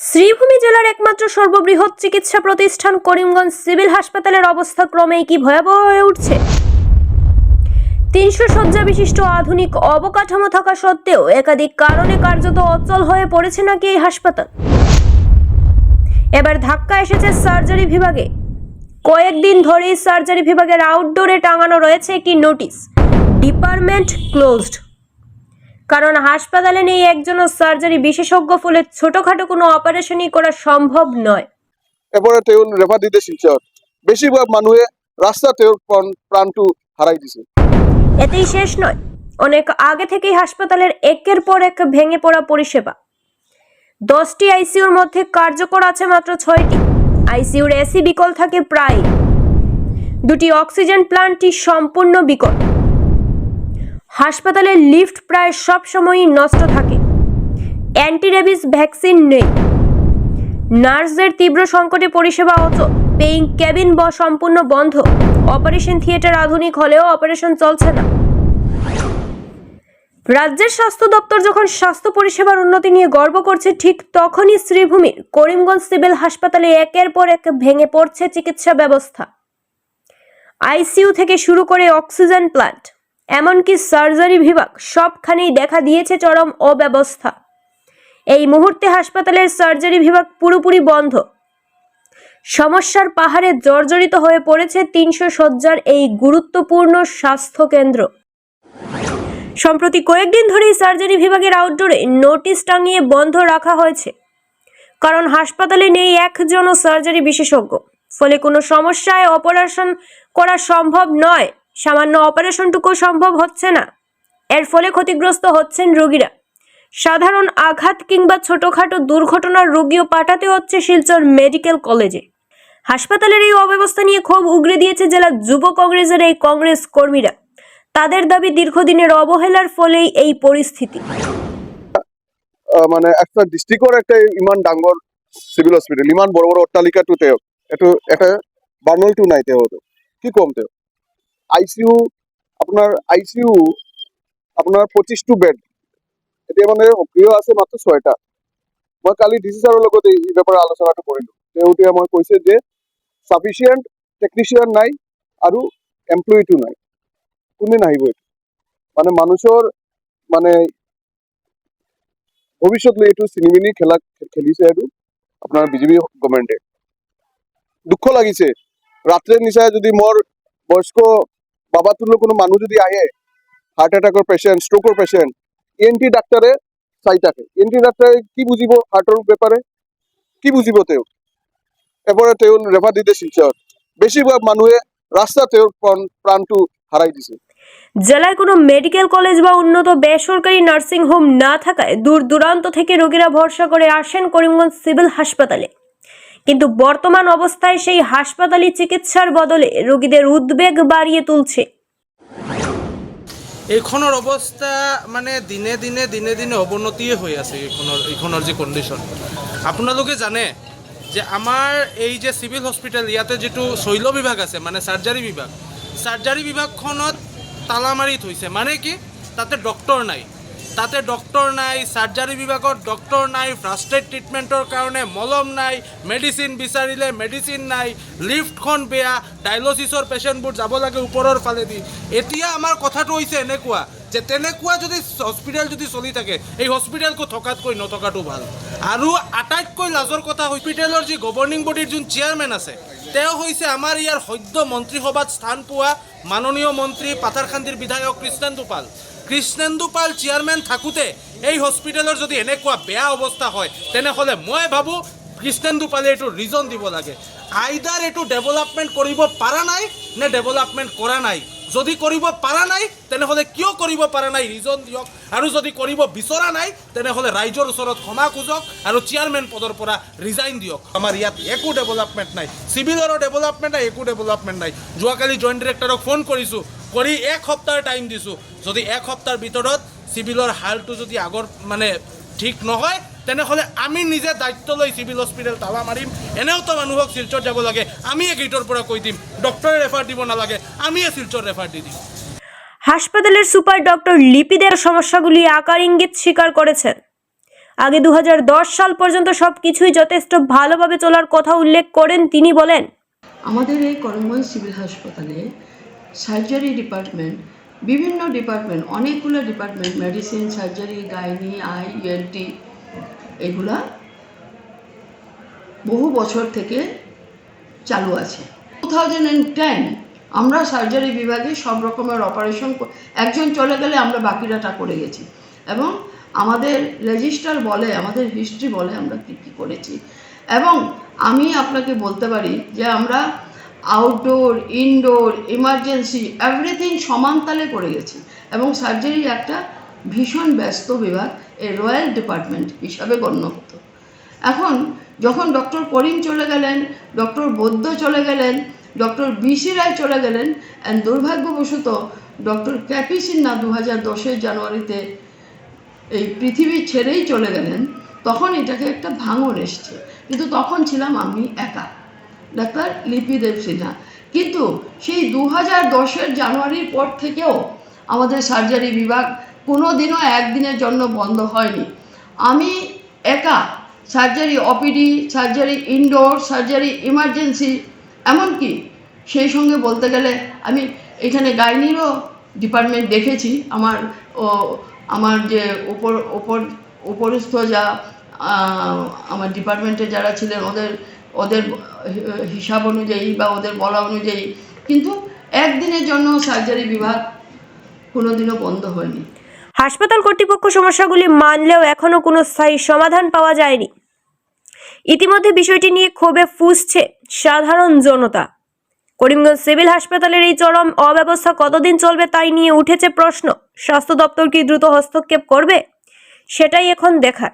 শ্রীভূমি জেলার একমাত্র সর্ববৃহৎ চিকিৎসা প্রতিষ্ঠান করিমগঞ্জ সিভিল হাসপাতালের অবস্থা ক্রমেই কি ভয়াবহ হয়ে উঠছে? তিনশো শয্যা বিশিষ্ট আধুনিক অবকাঠামো থাকা সত্ত্বেও একাধিক কারণে কার্যত অচল হয়ে পড়েছে নাকি এই হাসপাতাল? এবার ধাক্কা এসেছে সার্জারি বিভাগে। কয়েকদিন ধরেই সার্জারি বিভাগের আউটডোরে টাঙানো রয়েছে একটি নোটিশ ডিপার্টমেন্ট ক্লোজড কারণ হাসপাতালে নেই একজনও সার্জারি বিশেষজ্ঞ ফলে ছোটখাটো কোনো অপারেশনই করা সম্ভব নয়। এরপরে তেওঁ রেফার দিতে শিলচর বেশিরভাগ মানুহে রাস্তা প্রাণ প্রাণটো হারাই দিছে। এতেই শেষ নয়। অনেক আগে থেকেই হাসপাতালের একের পর এক ভেঙে পড়া পরিষেবা। দশটি আইসিইউর মধ্যে কার্যকর আছে মাত্র ছয়টি। আইসিইউর এসি বিকল থাকে প্রায়। দুটি অক্সিজেন প্ল্যান্টটি সম্পূর্ণ বিকল হাসপাতালের লিফট প্রায় সব সময়ই নষ্ট থাকে। অ্যান্টিরেবিস ভ্যাকসিন নেই। নার্সদের তীব্র সংকটে পরিষেবা অচল পেইং ক্যাবিন ব সম্পূর্ণ বন্ধ। অপারেশন থিয়েটার আধুনিক হলেও অপারেশন চলছে না। রাজ্যের স্বাস্থ্য দপ্তর যখন স্বাস্থ্য পরিষেবার উন্নতি নিয়ে গর্ব করছে, ঠিক তখনই শ্রীভূমির করিমগঞ্জ সিভিল হাসপাতালে একের পর এক ভেঙে পড়ছে চিকিৎসা ব্যবস্থা। আইসিইউ থেকে শুরু করে অক্সিজেন প্ল্যান্ট এমনকি সার্জারি বিভাগ সবখানেই দেখা দিয়েছে চরম অব্যবস্থা। এই মুহূর্তে হাসপাতালের সার্জারি বিভাগ পুরোপুরি বন্ধ। সমস্যার পাহাড়ে জর্জরিত হয়ে পড়েছে তিনশো শয্যার এই গুরুত্বপূর্ণ স্বাস্থ্য কেন্দ্র সম্প্রতি কয়েকদিন ধরেই সার্জারি বিভাগের আউটডোরে নোটিশ টাঙিয়ে বন্ধ রাখা হয়েছে। কারণ হাসপাতালে নেই একজনও সার্জারি বিশেষজ্ঞ। ফলে কোনো সমস্যায় অপারেশন করা সম্ভব নয়। সামান্য অপারেশনটুকু সম্ভব হচ্ছে না। এর ফলে ক্ষতিগ্রস্ত হচ্ছেন রোগীরা। সাধারণ আঘাত কিংবা ছোটখাটো দুর্ঘটনার রোগীও পাঠাতে হচ্ছে শিলচর মেডিকেল কলেজে। হাসপাতালের এই অব্যবস্থা নিয়ে ক্ষোভ উগরে দিয়েছে জেলা যুব কংগ্রেসের এই কংগ্রেস কর্মীরা। তাদের দাবি দীর্ঘদিনের অবহেলার ফলেই এই পরিস্থিতি। মানে একটা ডিস্ট্রিক্টৰ একটা ইমান ডাঙ্গর সিভিল হসপিটাল ইমান বড় বড় অট্টালিকাটো তেওঁ এইটো এটা বাৰ্ণলটো নাই তেওঁতো কি ক'ম তেওঁ আই চি ইউ আপোনাৰ আই চি ইউ আপোনাৰ পঁচিছটো বেড এতিয়া মানে সক্ৰিয় আছে মাত্ৰ ছয়টা। মই কালি ডি চি এই ব্যাপাৰে আলোচনাটো কৰিলোঁ। তেওঁ এতিয়া মই কৈছে যে চাফিচিয়েণ্ট টেকনিচিয়ান নাই আৰু এমপ্লয়িটো নাই। কোনে নাহিব এইটো? মানে মানুহৰ মানে ভৱিষ্যতলৈ এইটো চিনিমিনি খেলা খেলিছে আৰু আপোনাৰ বিজেপি গভৰ্ণমেণ্টে দুখ লাগিছে। ৰাত্ৰে নিশাই যদি মোৰ বয়স্ক বাবাটোলৈ কোনো মানুহ যদি আহে হার্ট এটাকৰ পেচেণ্ট ষ্ট্ৰকৰ পেচেণ্ট ই এন টি ডাক্তাৰে চাই থাকে। ই এন টি ডাক্তাৰে কি বুজিব হাৰ্টৰ বেপাৰে? কি বুজিব তেওঁ? এবাৰে তেওঁ ৰেফাৰ দিতে শিলচৰ বেছিভাগ মানুহে ৰাস্তা তেওঁৰ প্ৰাণ, প্ৰাণটো হাৰাই দিছে। জেলায় কোনো মেডিকেল কলেজ বা উন্নত বেসরকারি নার্সিং হোম না থাকায় দূর দূরান্ত থেকে রোগীরা ভরসা করে আসেন করিমগঞ্জ সিভিল হাসপাতালে। কিন্তু বর্তমান অবস্থায় সেই হাসপাতালি চিকিৎসার বদলে রোগীদের উদ্বেগ বাড়িয়ে তুলছে। এইখনৰ অৱস্থা মানে দিনে দিনে দিনে দিনে অৱনতিয়ে হৈ আছে এইখনৰ এইখনৰ যি কণ্ডিশ্যন আপোনালোকে জানে যে আমাৰ এই যে চিভিল হস্পিটেল ইয়াতে যিটো শৈল বিভাগ আছে মানে চাৰ্জাৰী বিভাগ চাৰ্জাৰী বিভাগখনত তালা মাৰি থৈছে। মানে কি? তাতে ডক্তৰ নাই। তাতে ডক্তৰ নাই চাৰ্জাৰী বিভাগত ডক্তৰ নাই ফাৰ্ষ্ট এড ট্ৰিটমেণ্টৰ কাৰণে মলম নাই, মেডিচিন বিচাৰিলে মেডিচিন নাই, লিফ্টখন বেয়া ডায়লচিছৰ পেচেণ্টবোৰ যাব লাগে ওপৰৰ ফালেদি। এতিয়া আমাৰ কথাটো হৈছে এনেকুৱা যে তেনেকুৱা যদি হস্পিটেল যদি চলি থাকে, এই হস্পিটেলটো থকাতকৈ নথকাটো ভালো। আৰু আটাইতকৈ লাজৰ কথা, হস্পিটেলৰ যি গভৰ্ণিং বডিৰ যোন চেয়াৰমেন আছে, তেওঁ হৈছে আমাৰ ইয়াৰ সদ্য মন্ত্ৰীসভাত স্থান পোৱা মাননীয় মন্ত্ৰী পাথাৰখান্দিৰ বিধায়ক কৃষ্ণেন্দু পাল। কৃষ্ণেন্দু পাল চেয়াৰমেন থাকোঁতে এই হস্পিটেলৰ যদি এনেকুৱা বেয়া অৱস্থা হয়, তেনেহ'লে মই ভাবোঁ কৃষ্ণেন্দু পালে এইটো ৰিজন দিব লাগে। আইদাৰ এইটো ডেভেলপমেণ্ট কৰিব পৰা নাই নে ডেভেলপমেণ্ট কৰা নাই। যদি কৰিব পৰা নাই, তেনেহ'লে কিয় কৰিব পৰা নাই? ৰিজন দিয়ক। আৰু যদি কৰিব বিচৰা নাই, তেনেহ'লে ৰাইজৰ ওচৰত ক্ষমা খোজক আৰু চেয়াৰমেন পদৰ পৰা ৰিজাইন দিয়ক। আমাৰ ইয়াত একো ডেভেলপমেণ্ট নাই। চিভিলৰো ডেভেলপমেণ্ট নাই, একো ডেভেলপমেণ্ট নাই। যোৱাকালি জইণ্ট ডিৰেক্টৰক ফোন কৰিছোঁ। কৰি এক সপ্তাহৰ টাইম দিছোঁ। যদি এক সপ্তাহৰ ভিতৰত চিভিলৰ হালটো যদি আগৰ মানে ঠিক নহয় তেনেহ'লে আমি নিজে দায়িত্ব লৈ চিভিল হস্পিটেল তালা মাৰিম এনেওতো মানুহক শিলচৰ যাব লাগে আমিয়ে গেটৰ পৰা কৈ দিম ডক্টৰে ৰেফাৰ দিব নালাগে আমিয়ে শিলচৰ ৰেফাৰ দি দিম। হাসপাতালের সুপার ডক্টর লিপিদের সমস্যাগুলি আকার ইঙ্গিত স্বীকার করেছেন। আগে দুহাজার দশ সাল পর্যন্ত সব কিছুই যথেষ্ট ভালোভাবে চলার কথা উল্লেখ করেন তিনি বলেন আমাদের এই করিমগঞ্জ সিভিল হাসপাতালে সার্জারি ডিপার্টমেন্ট বিভিন্ন ডিপার্টমেন্ট অনেকগুলো department medicine surgery gynae eye ENT এগুলা বহু বছর থেকে চালু আছে। টু থাউজেন্ড টেন আমরা সার্জারি বিভাগে সব রকমের অপারেশন একজন চলে গেলে আমরা বাকিরাটা করে গেছি। এবং আমাদের রেজিস্টার বলে, আমাদের হিস্ট্রি বলে আমরা কী কী করেছি। এবং আমি আপনাকে বলতে পারি যে আমরা আউটডোর ইনডোর ইমার্জেন্সি এভরিথিং সমানতালে করে গেছি। এবং সার্জারি একটা ভীষণ ব্যস্ত বিভাগ এই রয়্যাল ডিপার্টমেন্ট হিসাবে গণ্য হতো এখন যখন ডক্টর করিম চলে গেলেন, ডক্টর বৈদ্য চলে গেলেন, ডক্টর বিসি রায় চলে গেলেন অ্যান্ড দুর্ভাগ্যবশত ডক্টর ক্যাপি সিনহা দু হাজার দশের জানুয়ারিতে এই পৃথিবী ছেড়েই চলে গেলেন, তখন এটাকে একটা ভাঙন এসছে। কিন্তু তখন ছিলাম আমি একা, ডাক্তার লিপিদেব সিনহা। কিন্তু সেই দু হাজার দশের জানুয়ারির পর থেকেও আমাদের সার্জারি বিভাগ কোনো দিনও একদিনের জন্য বন্ধ হয়নি। আমি একা surgery OPD surgery indoor surgery emergency এমনকি সেই সঙ্গে বলতে গেলে আমি এখানে গাইনিরও ডিপার্টমেন্ট দেখেছি। আমার, ও, আমার যে উপর উপর উপরস্থ যা আমার ডিপার্টমেন্টে যারা ছিলেন ওদের ওদের হিসাব অনুযায়ী বা ওদের বলা অনুযায়ী কিন্তু একদিনের জন্য সার্জারি বিভাগ কোনোদিনও বন্ধ হয়নি। হাসপাতাল কর্তৃপক্ষ সমস্যাগুলি মানলেও এখনও কোনো স্থায়ী সমাধান পাওয়া যায়নি। ইতিমধ্যে বিষয়টি নিয়ে ক্ষোভে ফুসছে সাধারণ জনতা। করিমগঞ্জ সিভিল হাসপাতালের এই চরম অব্যবস্থা কতদিন চলবে তাই নিয়ে উঠেছে প্রশ্ন। স্বাস্থ্য দপ্তর কি দ্রুত হস্তক্ষেপ করবে? সেটাই এখন দেখার।